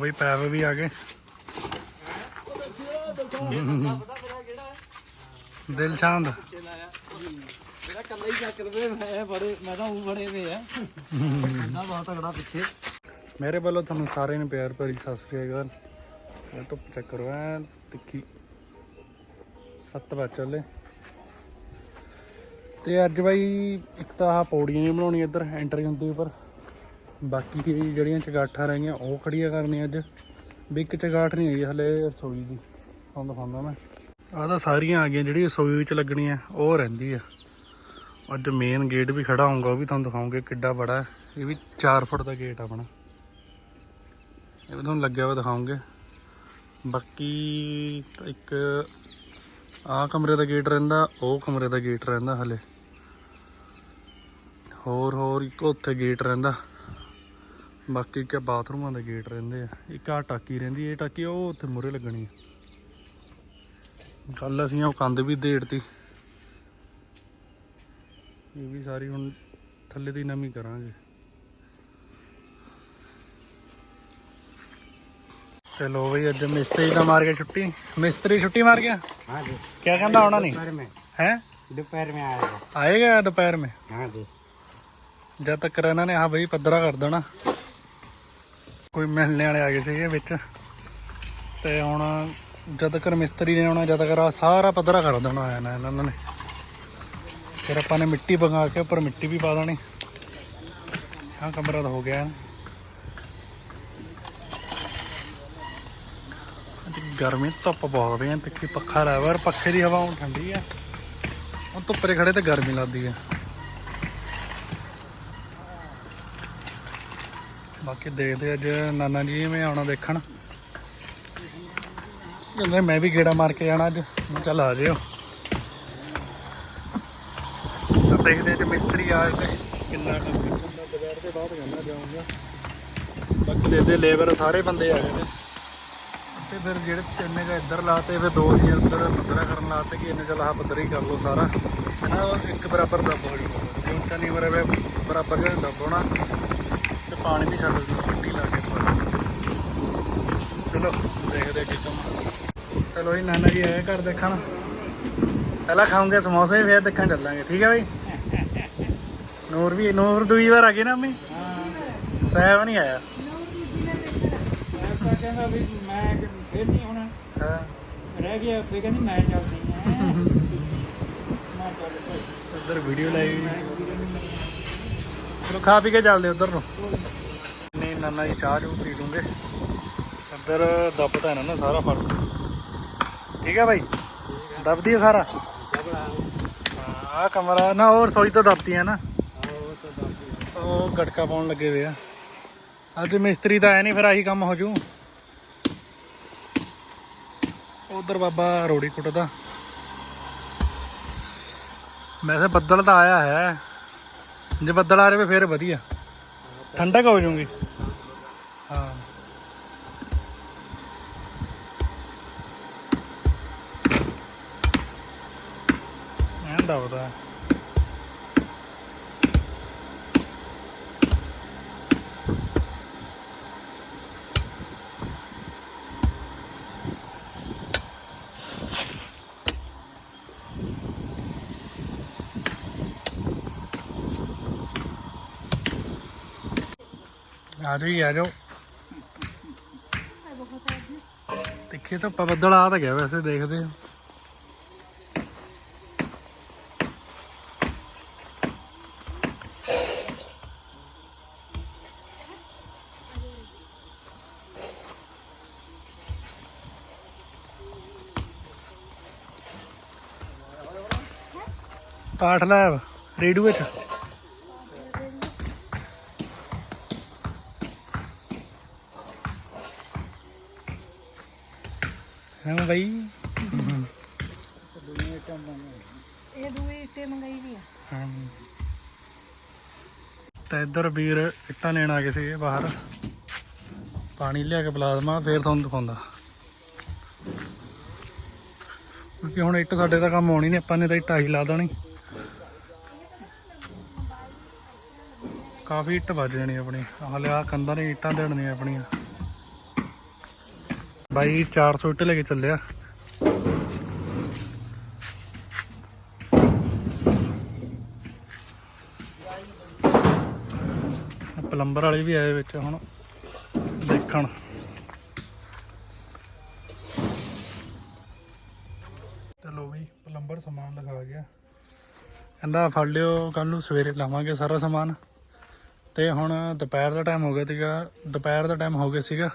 ਬਈ ਪੈਪ ਵੀ ਆ ਗਏ। ਦਿਲ ਸ਼ਾਂਤ। ਮੇਰਾ ਕੱਲਾ ਹੀ ਚੱਕ ਰਵੇ ਮੈਂ ਬੜੇ ਮੈਂ ਤਾਂ ਉਹ ਬੜੇ ਵੇ ਆ ਨਾ ਬਹੁਤ ਤਗੜਾ ਪਿੱਛੇ ਮੇਰੇ ਵੱਲੋਂ ਤੁਹਾਨੂੰ ਸਾਰਿਆਂ ਨੂੰ ਪਿਆਰ ਭਰੀ ਸਤਿ ਸ੍ਰੀ ਅਕਾਲ। ਇਹ ਤੋਂ ਚੈੱਕ ਕਰੋ ਤਿੱਖੀ ਸੱਤ ਵਜ ਚੱਲੇ। ਤੇ ਅੱਜ ਬਾਈ ਇੱਕ ਤਾਂ ਆਹ ਪੌੜੀਆਂ ਨਹੀਂ ਬਣਾਉਣੀ ਇੱਧਰ ਐਂਟਰੀ ਹੁੰਦੀ ਉੱਪਰ। ਬਾਕੀ ਜਿਹੜੀਆਂ ਚਗਾਠਾਂ ਰਹਿ ਗਈਆਂ, ਉਹ ਖੜੀਆਂ ਕਰਨੀਆਂ ਅੱਜ। ਵੀ ਇੱਕ ਚਗਾਠ ਨਹੀਂ ਹੈਗੀ ਹਲੇ ਰਸੋਈ ਦੀ। ਤੁਹਾਨੂੰ ਦਿਖਾਉਂਦਾ ਮੈਂ। ਆਹ ਤਾਂ ਸਾਰੀਆਂ ਆ ਗਈਆਂ, ਜਿਹੜੀ ਰਸੋਈ ਵਿੱਚ ਲੱਗਣੀਆਂ, ਉਹ ਰਹਿੰਦੀ ਆ। ਅੱਜ ਮੇਨ ਗੇਟ ਵੀ ਖੜਾ ਹੋਊਗਾ, ਉਹ ਵੀ ਤੁਹਾਨੂੰ ਦਿਖਾਉਂਗੇ ਕਿੱਡਾ ਬੜਾ ਇਹ ਵੀ 4 ਫੁੱਟ ਦਾ ਗੇਟ ਆਪਣਾ। ਇਹ ਵੀ ਤੁਹਾਨੂੰ ਲੱਗਿਆ ਹੋਇਆ ਦਿਖਾਉਂਗੇ। ਬਾਕੀ ਇੱਕ ਆਹ ਕਮਰੇ ਦਾ ਗੇਟ ਰਹਿੰਦਾ, ਉਹ ਕਮਰੇ ਦਾ ਗੇਟ ਰਹਿੰਦਾ ਹਲੇ। ਹੋਰ ਹੋਰ ਇੱਕ ਉੱਥੇ ਗੇਟ ਰਹਿੰਦਾ। ਬਾਕੀ ਕਿ ਬਾਥਰੂਮਾਂ ਦੇ ਗੇਟ ਰਹਿੰਦੇ ਆ ਇੱਕ ਆ ਟਾਕੀ ਰਹਿੰਦੀ ਇਹ ਟਾਕੀ ਉਹ ਉੱਥੇ ਮੁਰੇ ਲੱਗਣੀ ਆ ਕੱਲ ਅਸੀਂ ਉਹ ਕੰਧ ਵੀ ਦੇੜਤੀ ਇਹ ਵੀ ਸਾਰੀ ਹੁਣ ਥੱਲੇ ਦੀ ਨਵੀਂ ਕਰਾਂਗੇ ਚਲੋ ਬਈ ਅੱਜ ਮਿਸਤਰੀ ਦਾ ਮਾਰ ਕੇ ਛੁੱਟੀ ਮਿਸਤਰੀ ਛੁੱਟੀ ਮਾਰ ਗਿਆ हाँ जी क्या ਕਹਿੰਦਾ ਆਉਣਾ ਨਹੀਂ दोपहर में ਹੈ दोपहर में आएगा ਆਏਗਾ ਦੁਪਹਿਰ ਮੇ हाँ जी ਜਦ ਤੱਕ ਇਹਨਾਂ ਨੇ ਆ ਬਈ ਪੱਧਰਾ ਕਰ ਦੇਣਾ ਕੋਈ ਮਿਲਣੇ ਵਾਲੇ ਆ ਗਏ ਸੀਗੇ ਵਿੱਚ। ਤੇ ਹੁਣ ਜਦ ਤੱਕ ਮਿਸਤਰੀ ਨੇ ਆਉਣਾ ਜਦ ਤੱਕ ਸਾਰਾ ਪੱਧਰਾ ਕਰ ਦੇਣਾ ਆਇਆ ਨਾ ਇਹਨਾਂ ਨੇ। ਫਿਰ ਆਪਾਂ ਨੇ ਮਿੱਟੀ ਪਗਾ ਕੇ ਉੱਪਰ ਮਿੱਟੀ ਵੀ ਪਾ ਦੇਣੀ। ਆਹ ਕਮਰਾ ਤਾਂ ਹੋ ਗਿਆ। ਗਰਮੀ ਧੁੱਪ ਬਹੁਤ ਰਹੀ ਹੈ ਤਿੱਖੀ ਪੱਖਾ ਲਾਇਆ ਹੋਇਆ, ਪਰ ਪੱਖੇ ਦੀ ਹਵਾ ਹੁਣ ਠੰਡੀ ਆ। ਉਹ ਧੁੱਪਰੇ ਖੜੇ ਤੇ ਗਰਮੀ ਲੱਗਦੀ ਆ। ਬਾਕੀ ਦੇਖਦੇ ਅੱਜ ਨਾਨਾ ਜੀ ਮੈਂ ਆਉਣਾ ਦੇਖਣ। ਕਹਿੰਦੇ ਮੈਂ ਵੀ ਗੇੜਾ ਮਾਰ ਕੇ ਜਾਣਾ ਅੱਜ। ਚੱਲ ਆ ਜਿਓ। ਦੇਖਦੇ ਤੇ ਮਿਸਤਰੀ ਆ ਤੇ ਕਿੰਨਾ ਕੰਮ ਕਰਦਾ ਦੁਪਹਿਰ ਦੇ ਬਾਅਦ ਕਹਿੰਦਾ ਜਾਊਂਗਾ। ਬਾਕੀ ਦੇਖਦੇ ਲੇਬਰ ਸਾਰੇ ਬੰਦੇ ਆ ਗਏ ਨੇ। ਤੇ ਫਿਰ ਜਿਹੜੇ ਤਿੰਨ ਕ ਇੱਧਰ ਲਾਤੇ, ਫਿਰ ਦੋ ਸੀ ਉੱਧਰ ਪੱਧਰਾ ਕਰਨ ਲਾਤੇ ਕਿ ਇਹਨੇ ਚੱਲ ਆਹ ਪੱਧਰਾ ਹੀ ਕਰ ਲਓ ਸਾਰਾ। ਹਨਾ, ਉਹ ਇੱਕ ਬਰਾਬਰ ਦੱਬੋ ਜੀ। ਜੇ ਉੱਚਾ ਨਹੀਂ ਬਰਾਬਰ ਬਰਾਬਰ ਜਿਹਾ ਦੱਬੋਣਾ ਪਾਣੀ ਵੀ ਛੱਡ ਦਿਓ ਮਿੱਟੀ ਲਾ ਕੇ ਚਲੋ ਦੇਖਦੇ ਕੀ ਕੰਮ ਚਲੋ ਜੀ ਨਾਨਾ ਜੀ ਆਏ ਘਰ ਦੇਖਣ। ਪਹਿਲਾਂ ਖਾਉਂਗੇ ਸਮੋਸੇ ਫਿਰ ਦੇਖਣ ਚੱਲਾਂਗੇ। ਠੀਕ ਹੈ ਬਈ? ਨੂਰ ਵੀ ਨੂਰ ਦੂਈ ਵਾਰ ਆ ਗਈ ਨਾ ਅੰਮੀ ਸਾਹਿਬ ਨਹੀਂ ਆਇਆ। ਮੈਂ ਕਹਿੰਦਾ ਵੀ ਮੈਂ ਫਿਰ ਨਹੀਂ ਹੁਣ ਹਾਂ। ਰਹਿ ਗਿਆ ਫੇ ਕਹਿੰਦੀ ਮੈਂ ਚੱਲਦੀ ਹਾਂ। ਮੈਂ ਚੱਲ ਉੱਧਰ ਵੀਡੀਓ ਲਾਈ ਚਲੋ ਖਾ ਪੀ ਕੇ ਚੱਲਦੇ ਉਧਰ ਨੂੰ। ਨਹੀਂ, ਨਾਨਾ ਜੀ ਚਾਹ ਚੂ ਪੀ ਲੂੰਗੇ। ਇੱਧਰ ਦੱਬਦਾ ਇਹਨਾਂ ਨੇ ਸਾਰਾ ਫਰਸ਼। ਠੀਕ ਹੈ ਭਾਈ ਦੱਬਦੀ ਹੈ ਸਾਰਾ? ਆ ਕਮਰਾ ਨਾ, ਉਹ ਰਸੋਈ ਤੋਂ ਦੱਬਦੀ ਹੈ ਨਾ। ਉਹ ਗਟਕਾ ਪਾਉਣ ਲੱਗੇ ਹੋਏ ਆ। ਅੱਜ ਮਿਸਤਰੀ ਤਾਂ ਆਇਆ ਨਹੀਂ ਫਿਰ ਆਹੀ ਕੰਮ ਹੋ ਜੂ ਉਧਰ ਬਾਬਾ ਰੋੜੀ ਕੁੱਟਦਾ। ਵੈਸੇ ਬੱਦਲ ਤਾਂ ਆਇਆ ਹੈ। ਜੇ ਬੱਦਲ ਆ ਰਹੇ ਫਿਰ ਵਧੀਆ। ਠੰਡਕ ਹੋ ਜੂਗੀ ਹਾਂ। ਐਂ ਦਬਦਾ। ਆ ਜੀ ਆ ਜਾਓ ਦੇਖੇ ਤਾਂ ਬੱਦਲ ਆ ਤਾਂ ਗਿਆ ਵੈਸੇ, ਦੇਖਦੇ ਹਾਂ। ਪਾਠ ਲੈਬ ਰੇਡੂ ਵਿੱਚ। ਹਾਂ ਬਈ? ਇਹ ਦੂਏ ਇੱਟੇ ਮੰਗਾਈ ਵੀ ਆ। ਹਾਂ। ਤਾਂ ਇੱਧਰ ਵੀਰ ਇੱਟਾਂ ਲੈਣ ਆ ਗਏ ਸੀਗੇ ਬਾਹਰ। ਪਾਣੀ ਲਿਆ ਕੇ ਪਿਲਾ ਦੇਵਾਂ ਫੇਰ ਤੁਹਾਨੂੰ ਦਿਖਾਉਂਦਾ। ਕਿਉਂਕਿ ਹੁਣ ਇੱਟ ਸਾਡੇ ਦਾ ਕੰਮ ਆਉਣੀ ਨਹੀਂ ਆਪਾਂ ਨੇ ਤਾਂ ਇੱਟਾਂ ਹੀ ਲਾ ਦੇਣੀ। ਕਾਫੀ ਇੱਟ ਵੱਜ ਜਾਣੀ ਆਪਣੀ। ਹਾਲੇ ਆ ਕੰਧਾਂ ਨੇ ਇੱਟਾਂ ਦੇਣੀਆਂ ਆਪਣੀਆਂ। ਬਾਈ 400 ਇੱਟ ਲੈ ਕੇ ਚੱਲਿਆ। ਪਲੰਬਰ ਵਾਲੇ ਵੀ ਆਏ ਵਿੱਚ ਹੁਣ, ਦੇਖਣ। ਚਲੋ ਵੀ ਪਲੰਬਰ ਸਮਾਨ ਲਿਖਾ ਗਿਆ। ਕਹਿੰਦਾ ਫੜ ਲਿਓ ਕੱਲ ਨੂੰ ਸਵੇਰੇ ਲਾਵਾਂਗੇ ਸਾਰਾ ਸਮਾਨ। ਤੇ ਹੁਣ ਦੁਪਹਿਰ ਦਾ ਟਾਈਮ ਹੋ ਗਿਆ ਸੀਗਾ, ਦੁਪਹਿਰ ਦਾ ਟਾਈਮ ਹੋ ਗਿਆ ਸੀਗਾ।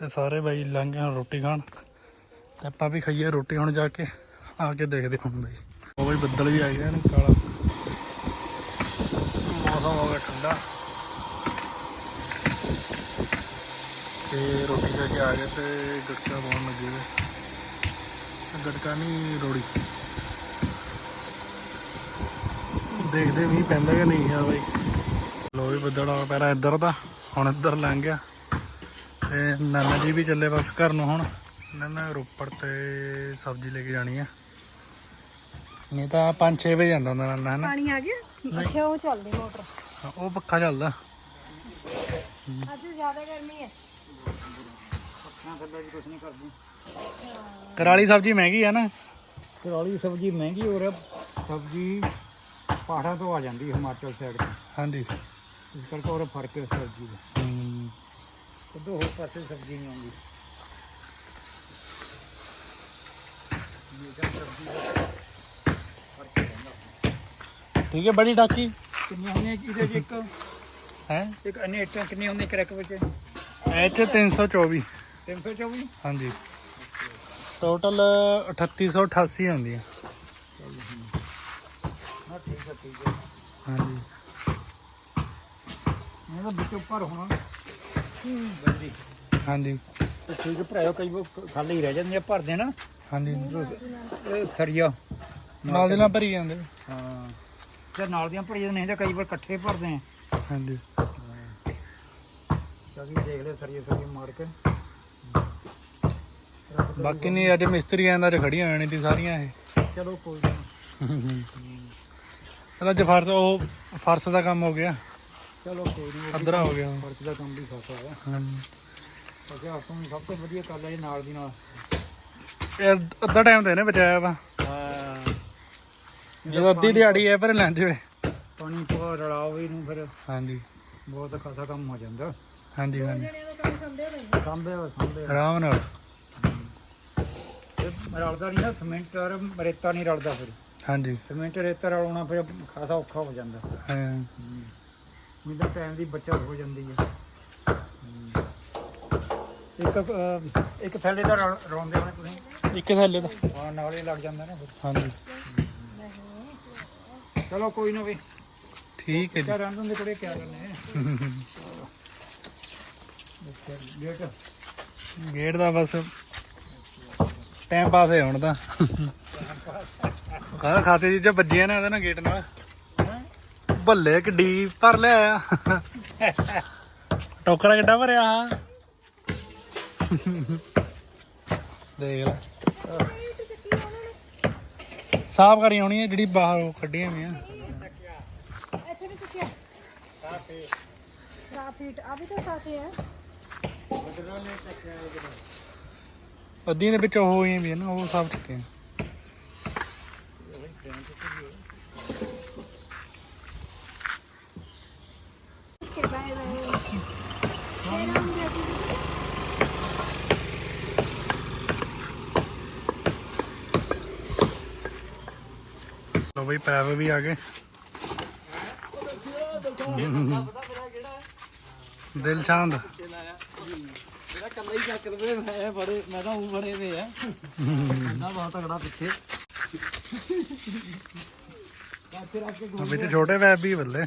ਤੇ ਸਾਰੇ ਬਾਈ ਲੰਘ ਗਏ ਹੁਣ ਰੋਟੀ ਖਾਣ। ਤੇ ਆਪਾਂ ਵੀ ਖਾਈਏ ਰੋਟੀ ਹੁਣ ਜਾ ਕੇ, ਆ ਕੇ ਦੇਖਦੇ ਹੁਣ ਬਾਈ। ਉਹ ਬਾਈ ਬੱਦਲ ਵੀ ਆਏ ਗਏ ਨੇ ਕਾਲਾ। ਮੌਸਮ ਹੋ ਗਿਆ ਠੰਡਾ। ਤੇ ਰੋਟੀ ਖਾ ਕੇ ਆ ਗਏ ਤੇ ਗਟਕਾ ਪਾਉਣ ਲੱਗੇ ਵੇ ਗਟਕਾ ਨਹੀਂ, ਰੋੜੀ। ਦੇਖਦੇ ਮੀਂਹ ਪੈਂਦਾ ਕਿ ਨਹੀਂ ਆ ਬਾਈ। ਲੋ ਵੀ ਬੱਦਲ ਆ ਪਹਿਲਾਂ ਇੱਧਰ ਦਾ ਹੁਣ ਇੱਧਰ ਲੰਘ ਗਿਆ। ਤੇ ਨਾਨਾ ਜੀ ਵੀ ਚੱਲੇ ਬਸ ਘਰ ਨੂੰ ਹੁਣ। ਇਹਨਾਂ ਨੇ ਰੋਪੜ ਤੇ ਸਬਜ਼ੀ ਲੈ ਕੇ ਜਾਣੀ ਆ। ਨਹੀਂ ਤਾਂ 5-6 ਵਜੇ ਜਾਂਦਾ ਹੁੰਦਾ ਨਾਨਾ ਹਨਾ? ਪਾਣੀ ਆ ਗਿਆ? ਅੱਛਾ ਉਹ ਚੱਲਦੀ ਮੋਟਰ। ਉਹ ਪੱਖਾ ਚੱਲਦਾ। ਅੱਜ ਜ਼ਿਆਦਾ ਗਰਮੀ ਹੈ। ਨਹੀਂ ਕਰਦੀ ਕਰਾਲੀ ਸਬਜ਼ੀ ਮਹਿੰਗੀ ਆ ਨਾ? ਕਰੌਲੀ ਸਬਜ਼ੀ ਮਹਿੰਗੀ ਹੋ ਰਿਹਾ। ਸਬਜ਼ੀ ਪਹਾੜਾਂ ਤੋਂ ਆ ਜਾਂਦੀ ਹਿਮਾਚਲ ਸਾਈਡ ਤੋਂ। ਹਾਂਜੀ। ਇਸ ਕਰਕੇ ਉਹ ਫ਼ਰਕ ਹੈ ਸਬਜ਼ੀ ਦਾ। ਉਦੋਂ ਹੋਰ ਪਾਸੇ ਸਬਜ਼ੀ ਨਹੀਂ ਆਉਂਦੀ ਠੀਕ ਹੈ ਬੜੀ ਟਾਕੀ ਕਿੰਨੀਆਂ ਹੁੰਦੀਆਂ ਇਹਦੇ ਚ ਇੱਕ ਹੈ? ਇੱਕ ਅਨੇ ਇੱਟਾਂ ਕਿੰਨੀਆਂ ਹੁੰਦੀਆਂ ਕਰੈਕ ਵਿੱਚ? ਐਚ 324 324 ਹਾਂਜੀ। ਟੋਟਲ 3888 ਹੁੰਦੀ ਆ ਹਾਂ ਠੀਕ ਹੈ ਠੀਕ ਹੈ। ਹਾਂਜੀ। ਇਹ ਤਾਂ ਵਿੱਚ ਉੱਪਰ ਹੋਣਾ। ਗੱਡੀ ਹਾਂਜੀ। ਤੇ ਠੀਕ ਭਰਾਇਓ ਕਈ ਵਾਰ ਖਾਲੀ ਹੀ ਰਹਿ ਜਾਂਦੀਆਂ ਭਰਦੇ ਨਾ। ਹਾਂਜੀ। ਇਹ ਸਰੀਆ। ਨਾਲ ਦੇ ਨਾਲ ਭਰੀ ਜਾਂਦੇ। ਹਾਂ। ਤੇ ਨਾਲ ਦੀਆਂ ਭਰੀਆਂ ਨਹੀਂ ਤਾਂ ਕਈ ਵਾਰ ਇਕੱਠੇ ਭਰਦੇ ਆ। ਹਾਂਜੀ। ਕਦੀ ਦੇਖ ਲੈ ਸਰੀਏ ਸਰੀਏ ਮਾਰ ਕੇ। ਬਾਕੀ ਨਹੀਂ ਅੱਜ ਮਿਸਤਰੀਆਂ ਦਾ ਖੜੀਆਂ ਹੋਣੀ ਸੀ ਸਾਰੀਆਂ ਇਹ। ਚਲੋ ਕੋਈ ਨਹੀਂ ਚਲੋ ਅੱਜ ਫਰਸ਼ ਉਹ ਫਰਸ਼ ਦਾ ਕੰਮ ਹੋ ਗਿਆ। ਚਲੋ ਕੋਈ ਨਹੀਂ ਅੱਧਰਾ ਹੋ ਗਿਆ ਫਰਸ਼ ਦਾ ਕੰਮ ਵੀ ਖਾਸਾ ਹੈ ਹਾਂਜੀ ਕਿਉਂਕਿ ਆਪਾਂ ਨੂੰ ਸਭ ਤੋਂ ਵਧੀਆ ਕਰ ਲਿਆ ਜੀ ਨਾਲ ਦੀ ਨਾਲ। ਇਹ ਅੱਧਾ ਟਾਈਮ ਤੇ ਇਹਨੇ ਬਚਾਇਆ ਵਾ। ਹਾਂ। ਜਦੋਂ ਅੱਧੀ ਦਿਹਾੜੀ ਹੈ ਪਰ ਲੈਂਦੇ ਵੇ ਪਾਣੀ ਪਾ ਰਲਾਓ ਇਹਨੂੰ ਫਿਰ। ਹਾਂਜੀ। ਬਹੁਤ ਖਾਸਾ ਕੰਮ ਹੋ ਜਾਂਦਾ। ਹਾਂਜੀ ਹਾਂਜੀ। ਸੰਭੇ ਨਹੀਂ ਸਾਂਭੇ। ਆਰਾਮ ਨਾਲ। ਇਹ ਰਲਦਾ ਨਹੀਂ ਨਾ ਸੀਮੈਂਟ ਔਰ ਰੇਤਾ ਨਹੀਂ ਰਲਦਾ ਫਿਰ। ਹਾਂਜੀ। ਸੀਮੈਂਟ ਰੇਤਾ ਰਲਾਉਣਾ ਫਿਰ ਖਾਸਾ ਔਖਾ ਹੋ ਜਾਂਦਾ। ਹਾਂ, ਮੈਨੂੰ ਟਾਈਮ ਦੀ ਬਚਤ ਹੋ ਜਾਂਦੀ ਹੈ। ਇੱਕ ਅਹ, ਇੱਕ ਥੈਲੇ ਦਾ ਰਲਾਉਂਦੇ ਹੋਣੇ ਤੁਸੀਂ? ਇੱਕ ਥੱਲੇ ਦਾ। ਹਾਂ ਨਾਲ ਹੀ ਲੱਗ ਜਾਂਦਾ ਨਾ ਫਿਰ। ਹਾਂਜੀ। ਚਲੋ ਕੋਈ ਨਾ ਵੀ। ਠੀਕ ਹੈ ਜੀ। ਕਿਆ ਰੰਗ ਦੇ ਕੋਲੇ ਕਿਆ ਕਰਨੇ ਗੇਟ। ਗੇਟ ਦਾ ਬਸ ਟਾਈਮ ਪਾਸ ਹੈ ਹੁਣ ਤਾਂ। ਖਾ ਖਾਤੇ ਚੀਜ਼ਾਂ ਵੱਜੀਆਂ ਨੇ ਉਹਦੇ ਨਾਲ ਗੇਟ ਨਾਲ। ਬੱਲੇ ਕਿੱਡੀ ਭਰ ਲਿਆ ਟੋਕਰਾ ਕਿੱਡਾ ਭਰਿਆ ਆ। ਦੇਖ ਲੈ। ਸਾਫ਼ ਕਰੀ ਹੋਣੀ ਹੈ ਜਿਹੜੀ ਬਾਹਰ ਉਹ ਕੱਢੀਆਂ ਹੋਈਆਂ। ਇੱਥੇ ਵੀ ਚੁੱਕਿਆ। ਸਾਫੇ ਫੀਟ ਆ ਵੀ ਤਾਂ ਸਾਫੇ ਹੈ ਅੱਧੀਆਂ ਦੇ ਵਿੱਚ ਉਹ ਹੋਈਆਂ ਵੀ ਆ ਨਾ ਉਹ ਸਭ ਚੁੱਕੇ ਆ। ਲੋ ਬਈ ਪੈਪ ਵੀ ਆ ਗਏ। ਦਿਲ ਸ਼ਾਂਤ। ਮੇਰਾ ਕੱਲਾ ਹੀ ਚੱਕ ਲਵੇ ਮੈਂ ਬੜੇ ਮੈਂ ਤਾਂ ਉਹ ਬੜੇ ਵੇ ਆ। ਨਾ ਬਹੁਤ ਤਗੜਾ ਪਿੱਛੇ ਵਿੱਚ ਛੋਟੇ ਪੈਪ ਵੀ ਬੱਲੇ।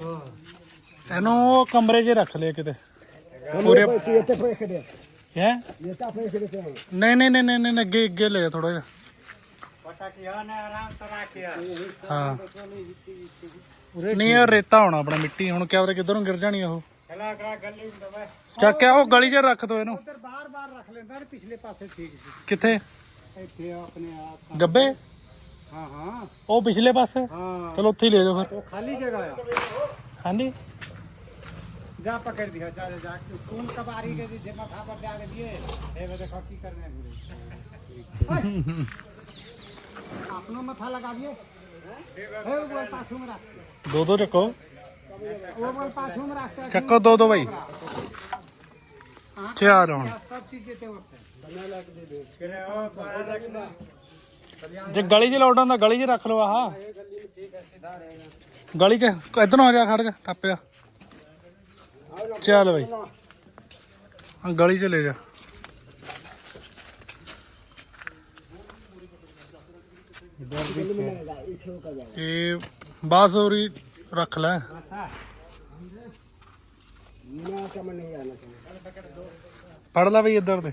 ਇਹਨੂੰ ਕਮਰੇ 'ਚ ਰੱਖ ਲਿਆ ਕਿਤੇ। ਪੂਰੇ ਤੇ ਫੇਕ ਦੇ ਹੈ? ਤਾਂ ਫੇਕ ਦੇ ਨਹੀਂ ਨਹੀਂ ਨਹੀਂ ਨਹੀਂ ਅੱਗੇ ਅੱਗੇ ਲੈ ਥੋੜਾ ਜਿਹਾ। ਹਾਂ। ਨਹੀਂ ਯਾਰ ਰੇਤਾ ਹੋਣਾ ਆਪਣਾ ਮਿੱਟੀ ਹੁਣ ਕਿਆ ਉਹਦੇ ਕਿੱਧਰੋਂ ਗਿਰ ਜਾਣੀ ਉਹ। ਚੱਕਿਆ ਉਹ ਗਲੀ 'ਚ ਰੱਖ ਦੋ ਇਹਨੂੰ। ਉਧਰ ਬਾਰ ਬਾਰ ਰੱਖ ਲੈਂਦਾ ਪਿਛਲੇ ਪਾਸੇ ਠੀਕ ਸੀ। ਕਿੱਥੇ? ਇੱਥੇ ਆਪਣੇ ਆਪ। ਗੱਬੇ? ਹਾਂ ਹਾਂ ਉਹ ਪਿਛਲੇ ਪਾਸੇ ਹਾਂ ਚਲੋ ਉੱਥੇ ਹੀ ਲੈ ਜਾਓ ਫਿਰ ਉਹ ਖਾਲੀ ਜਗ੍ਹਾ ਆ ਹਾਂਜੀ जा पकड़ दिया जा जा, जा कौन कबारी के जे माथा पर जा के दिए ए वे देखो की करने हैं अपनो माथा लगा दिए ए वो पाछू में रख ਦੋ ਦੋ ਚੱਕੋ वो बोल पाछू में रखता ਚੱਕੋ ਦੋ ਦੋ ਬਾਈ ਚਾਰ ਹੁਣ सब चीज देते होते बना लग दे दे फिर ओ बाहर रखना ਜੇ ਗਲੀ 'ਚ ਲੋਡ ਹੁੰਦਾ ਗਲੀ 'ਚ ਰੱਖ ਲਓ ਆਹ। ਗਲੀ 'ਚ ਇਧਰ ਆ ਜਾ ਖੜ ਜਾ ਟੱਪ ਚੱਲ ਬਈ। ਗਲੀ 'ਚ ਲੈ ਜਾ। ਇਹ ਬਾਸ ਰੱਖ ਲੈ। ਪੜ ਲੈ ਬਈ ਇੱਧਰ ਤੇ।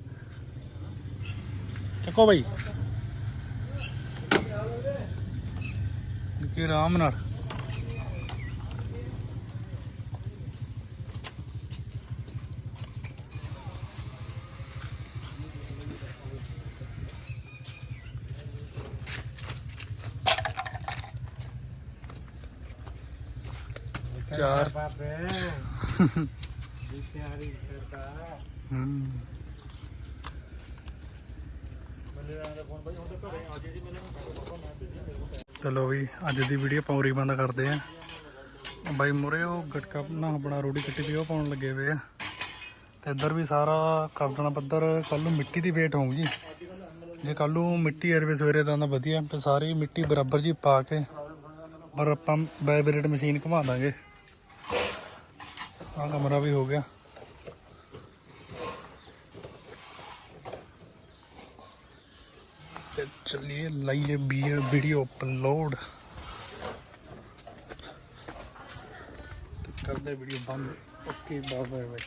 ਚੱਕੋ ਬਾਈ ਕਿ ਆਰਾਮ ਨਾਲ ਚਾਰ बाप ਚਲੋ ਵੀ, ਅੱਜ ਦੀ ਵੀਡੀਓ ਪੌਰੀ ਬੰਦ ਕਰਦੇ ਆ ਬਾਈ ਮੁਰੇ ਉਹ ਗਟਕਾ ਨਾ ਆਪਣਾ ਰੋਟੀ ਕੱਟੀ ਦੀ ਉਹ ਪਾਉਣ ਲੱਗੇ ਹੋਏ ਆ। ਤੇ ਇੱਧਰ ਵੀ ਸਾਰਾ ਕਰ ਦੇਣਾ ਪੱਧਰ ਕੱਲ ਨੂੰ ਮਿੱਟੀ ਦੀ ਵੇਟ ਹੋਊਗੀ। ਜੇ ਕੱਲ ਨੂੰ ਮਿੱਟੀ ਐਰਵੇ ਸਵੇਰੇ ਤਾਂ ਵਧੀਆ, ਤੇ ਸਾਰੀ ਮਿੱਟੀ ਬਰਾਬਰ ਜੀ ਪਾ ਕੇ, ਪਰ ਆਪਾਂ ਵਾਈਬ੍ਰੇਟ ਮਸ਼ੀਨ ਘੁਮਾ ਦਾਂਗੇ। ਆਹ ਕਮਰਾ ਵੀ ਹੋ ਗਿਆ। ਤੇ ਚਲਿए ਲਾਈਏ ਬੀਅਰ ਵੀਡੀਓ ਅਪਲੋਡ ਕਰਦੇ ਵੀਡੀਓ ਬੰਦ। Okay bye bye